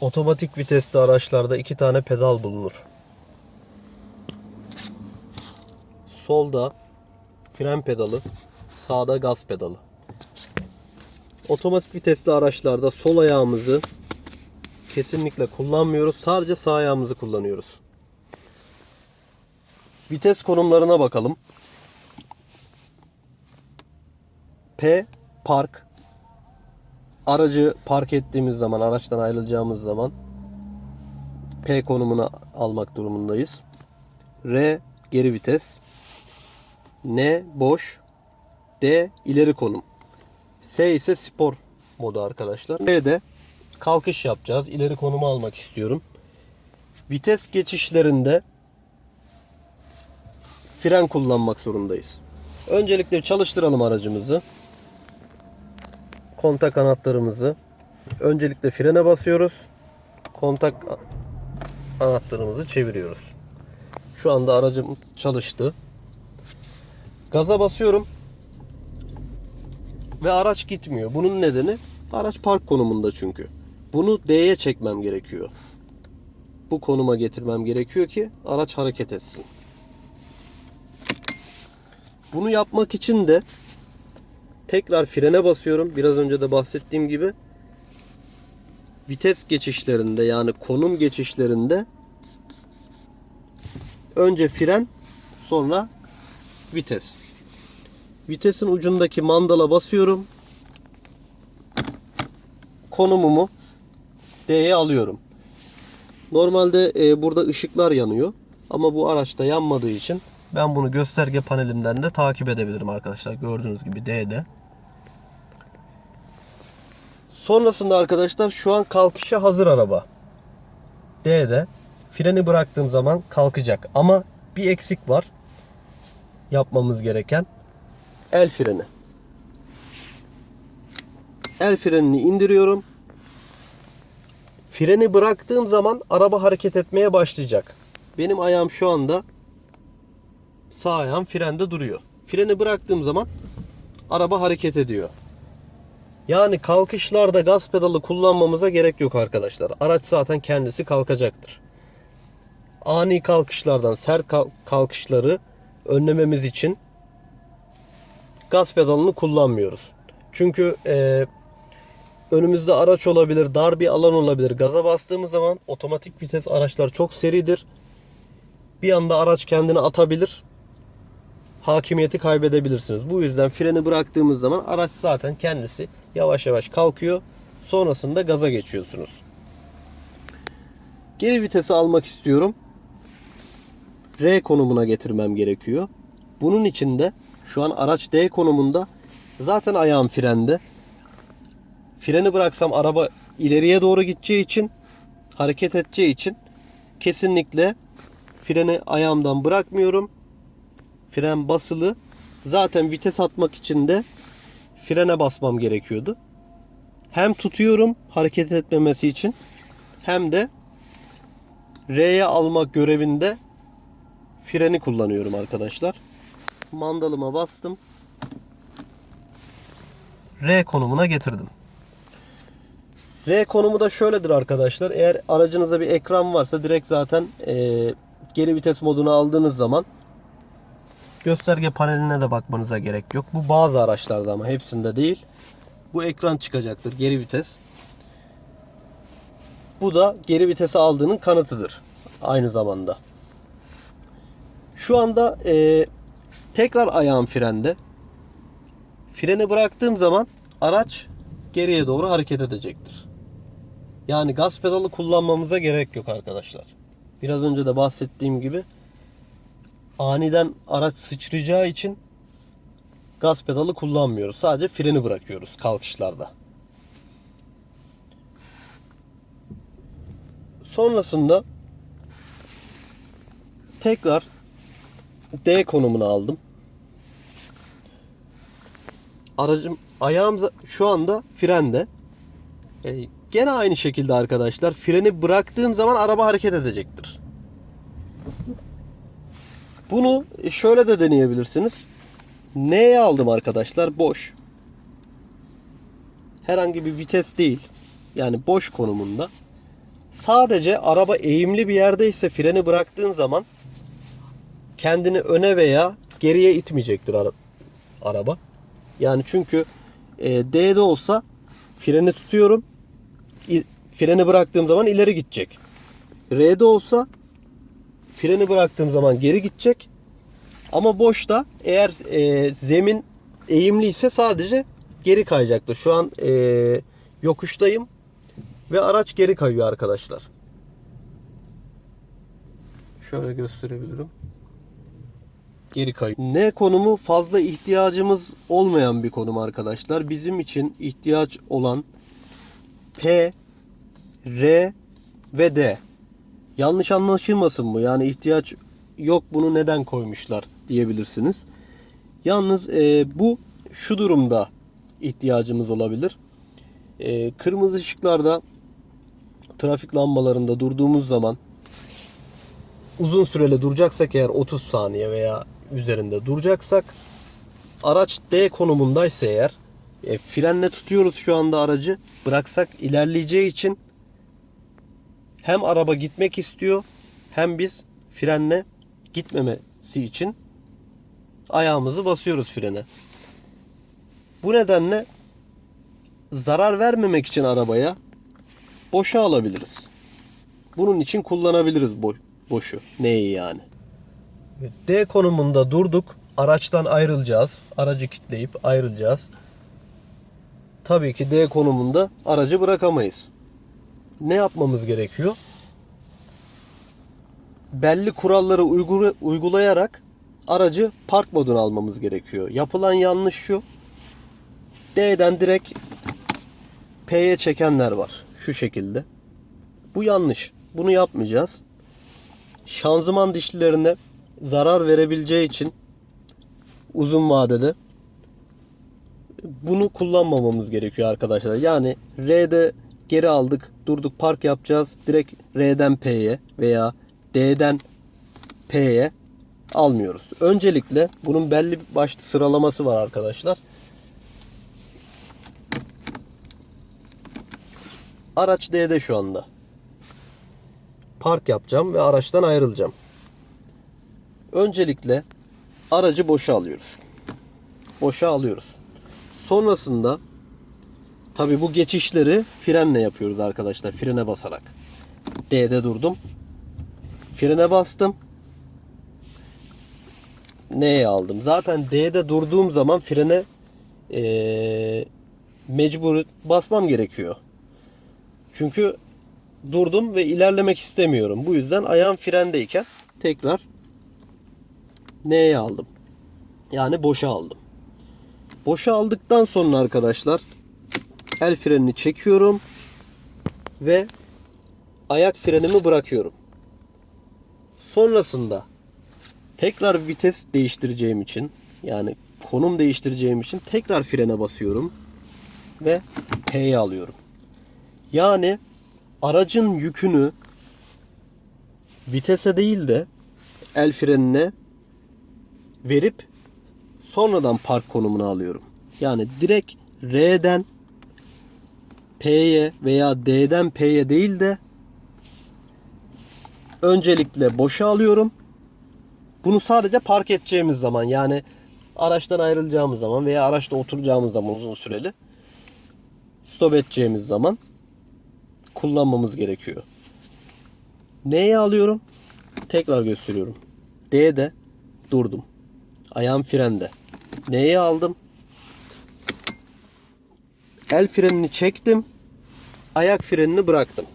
Otomatik vitesli araçlarda iki tane pedal bulunur. Solda fren pedalı, sağda gaz pedalı. Otomatik vitesli araçlarda sol ayağımızı kesinlikle kullanmıyoruz. Sadece sağ ayağımızı kullanıyoruz. Vites konumlarına bakalım. P park. Aracı park ettiğimiz zaman, araçtan ayrılacağımız zaman P konumuna almak durumundayız. R geri vites. N boş. D ileri konum. S ise spor modu arkadaşlar. D'de kalkış yapacağız. İleri konumu almak istiyorum. Vites geçişlerinde fren kullanmak zorundayız. Öncelikle çalıştıralım aracımızı. Kontak anahtarımızı öncelikle frene basıyoruz. Kontak anahtarımızı çeviriyoruz. Şu anda aracımız çalıştı. Gaza basıyorum. Ve araç gitmiyor. Bunun nedeni araç park konumunda çünkü. Bunu D'ye çekmem gerekiyor. Bu konuma getirmem gerekiyor ki araç hareket etsin. Bunu yapmak için de tekrar frene basıyorum. Biraz önce de bahsettiğim gibi vites geçişlerinde yani konum geçişlerinde önce fren sonra vites. Vitesin ucundaki mandala basıyorum. Konumumu D'ye alıyorum. Normalde e, burada ışıklar yanıyor. Ama bu araçta yanmadığı için ben bunu gösterge panelimden de takip edebilirim arkadaşlar. Gördüğünüz gibi D'de. Sonrasında arkadaşlar şu an kalkışa hazır araba. D'de. Freni bıraktığım zaman kalkacak. Ama bir eksik var. Yapmamız gereken el freni. El frenini indiriyorum. Freni bıraktığım zaman araba hareket etmeye başlayacak. Benim ayağım şu anda sağ ayağım frende duruyor. Freni bıraktığım zaman araba hareket ediyor. Yani kalkışlarda gaz pedalı kullanmamıza gerek yok arkadaşlar. Araç zaten kendisi kalkacaktır. Ani kalkışlardan sert kalk- kalkışları önlememiz için gaz pedalını kullanmıyoruz. Çünkü e, önümüzde araç olabilir, dar bir alan olabilir. Gaza bastığımız zaman otomatik vites araçlar çok seridir. Bir anda araç kendini atabilir. Hakimiyeti kaybedebilirsiniz. Bu yüzden freni bıraktığımız zaman araç zaten kendisi yavaş yavaş kalkıyor. Sonrasında gaza geçiyorsunuz. Geri vitesi almak istiyorum. R konumuna getirmem gerekiyor. Bunun için de şu an araç D konumunda. Zaten ayağım frende. Freni bıraksam araba ileriye doğru gideceği için hareket edeceği için kesinlikle freni ayağımdan bırakmıyorum. Fren basılı. Zaten vites atmak için de frene basmam gerekiyordu. Hem tutuyorum hareket etmemesi için hem de R'ye almak görevinde freni kullanıyorum arkadaşlar. Mandalıma bastım. R konumuna getirdim. R konumu da şöyledir arkadaşlar. Eğer aracınızda bir ekran varsa direkt zaten e, geri vites modunu aldığınız zaman gösterge paneline de bakmanıza gerek yok. Bu bazı araçlarda ama hepsinde değil. Bu ekran çıkacaktır geri vites. Bu da geri vitesi aldığının kanıtıdır. Aynı zamanda. Şu anda e, tekrar ayağım frende. Freni bıraktığım zaman araç geriye doğru hareket edecektir. Yani gaz pedalı kullanmamıza gerek yok arkadaşlar. Biraz önce de bahsettiğim gibi aniden araç sıçrayacağı için gaz pedalı kullanmıyoruz. Sadece freni bırakıyoruz kalkışlarda. Sonrasında tekrar D konumunu aldım. Aracım ayağım şu anda frende. E, gene aynı şekilde arkadaşlar freni bıraktığım zaman araba hareket edecektir. Bunu şöyle de deneyebilirsiniz. N'ye aldım arkadaşlar boş. Herhangi bir vites değil. Yani boş konumunda. Sadece araba eğimli bir yerdeyse freni bıraktığın zaman kendini öne veya geriye itmeyecektir ara- araba. Yani çünkü e, D'de olsa freni tutuyorum. Freni bıraktığım zaman ileri gidecek. R'de olsa freni bıraktığım zaman geri gidecek. Ama boşta eğer e, zemin eğimli ise sadece geri kayacaktır. Şu an e, yokuştayım ve araç geri kayıyor arkadaşlar. Şöyle gösterebilirim. Geri kayıyor. N konumu fazla ihtiyacımız olmayan bir konum arkadaşlar. Bizim için ihtiyaç olan P, R ve D. Yanlış anlaşılmasın bu. Yani ihtiyaç yok bunu neden koymuşlar diyebilirsiniz. Yalnız e, bu şu durumda ihtiyacımız olabilir. E, kırmızı ışıklarda trafik lambalarında durduğumuz zaman uzun süreli duracaksak eğer 30 saniye veya üzerinde duracaksak araç D konumundaysa eğer e, frenle tutuyoruz şu anda aracı bıraksak ilerleyeceği için hem araba gitmek istiyor hem biz frenle gitmemesi için ayağımızı basıyoruz frene. Bu nedenle zarar vermemek için arabaya boşa alabiliriz. Bunun için kullanabiliriz bo- boşu. Neyi yani? D konumunda durduk. Araçtan ayrılacağız. Aracı kilitleyip ayrılacağız. Tabii ki D konumunda aracı bırakamayız. Ne yapmamız gerekiyor? Belli kuralları uygula- uygulayarak aracı park moduna almamız gerekiyor. Yapılan yanlış şu. D'den direkt P'ye çekenler var. Şu şekilde. Bu yanlış. Bunu yapmayacağız. Şanzıman dişlilerine zarar verebileceği için uzun vadede bunu kullanmamamız gerekiyor arkadaşlar. Yani R'de geri aldık, durduk park yapacağız. Direkt R'den P'ye veya D'den P'ye almıyoruz. Öncelikle bunun belli başlı sıralaması var arkadaşlar. Araç D'de şu anda. Park yapacağım ve araçtan ayrılacağım. Öncelikle aracı boşa alıyoruz. Boşa alıyoruz. Sonrasında tabi bu geçişleri frenle yapıyoruz arkadaşlar. Frene basarak. D'de durdum. Frene bastım. N'ye aldım. Zaten D'de durduğum zaman frene eee mecbur basmam gerekiyor. Çünkü durdum ve ilerlemek istemiyorum. Bu yüzden ayağım frendeyken tekrar N'ye aldım. Yani boşa aldım. Boşa aldıktan sonra arkadaşlar el frenini çekiyorum ve ayak frenimi bırakıyorum. Sonrasında tekrar vites değiştireceğim için yani konum değiştireceğim için tekrar frene basıyorum ve P'ye alıyorum. Yani aracın yükünü vitese değil de el frenine verip sonradan park konumuna alıyorum. Yani direkt R'den P'ye veya D'den P'ye değil de öncelikle boşa alıyorum. Bunu sadece park edeceğimiz zaman yani araçtan ayrılacağımız zaman veya araçta oturacağımız zaman uzun süreli stop edeceğimiz zaman kullanmamız gerekiyor. Neye alıyorum? Tekrar gösteriyorum. D'de durdum. Ayağım frende. Neye aldım? El frenini çektim. Ayak frenini bıraktım.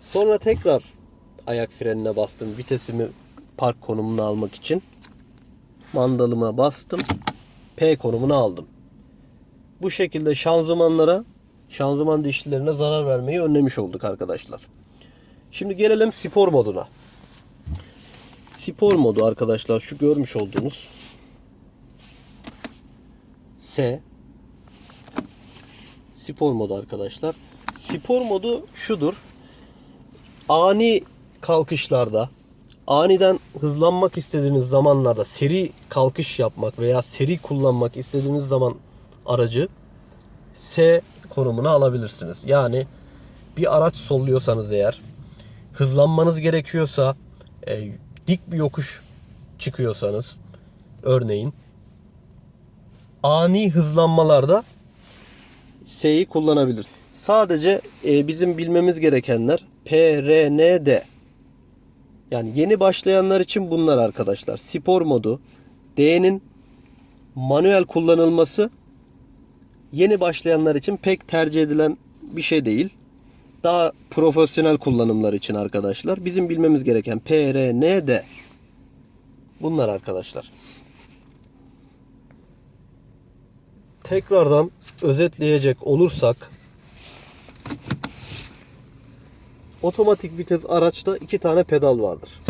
Sonra tekrar ayak frenine bastım. Vitesimi park konumuna almak için. Mandalıma bastım. P konumuna aldım. Bu şekilde şanzımanlara, şanzıman dişlilerine zarar vermeyi önlemiş olduk arkadaşlar. Şimdi gelelim spor moduna. Spor modu arkadaşlar şu görmüş olduğunuz S spor modu arkadaşlar. Spor modu şudur. Ani kalkışlarda aniden hızlanmak istediğiniz zamanlarda seri kalkış yapmak veya seri kullanmak istediğiniz zaman aracı S konumuna alabilirsiniz. Yani bir araç solluyorsanız eğer, hızlanmanız gerekiyorsa, e, dik bir yokuş çıkıyorsanız örneğin ani hızlanmalarda S'yi kullanabilir. Sadece e, bizim bilmemiz gerekenler P, R, N, D. Yani yeni başlayanlar için bunlar arkadaşlar. Spor modu, D'nin manuel kullanılması yeni başlayanlar için pek tercih edilen bir şey değil. Daha profesyonel kullanımlar için arkadaşlar. Bizim bilmemiz gereken P, R, N, D. Bunlar arkadaşlar. Tekrardan özetleyecek olursak otomatik vites araçta iki tane pedal vardır.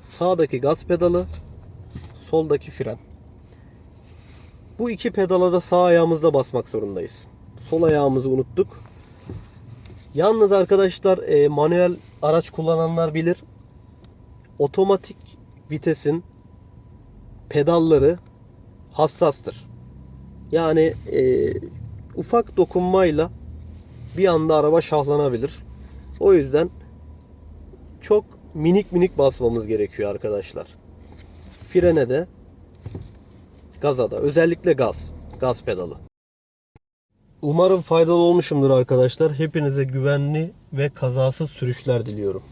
Sağdaki gaz pedalı, soldaki fren. Bu iki pedala da sağ ayağımızla basmak zorundayız. Sol ayağımızı unuttuk. Yalnız arkadaşlar e, manuel araç kullananlar bilir. Otomatik vitesin pedalları hassastır. Yani e, ufak dokunmayla bir anda araba şahlanabilir. O yüzden çok minik minik basmamız gerekiyor arkadaşlar. Frene de gaza da özellikle gaz. Gaz pedalı. Umarım faydalı olmuşumdur arkadaşlar. Hepinize güvenli ve kazasız sürüşler diliyorum.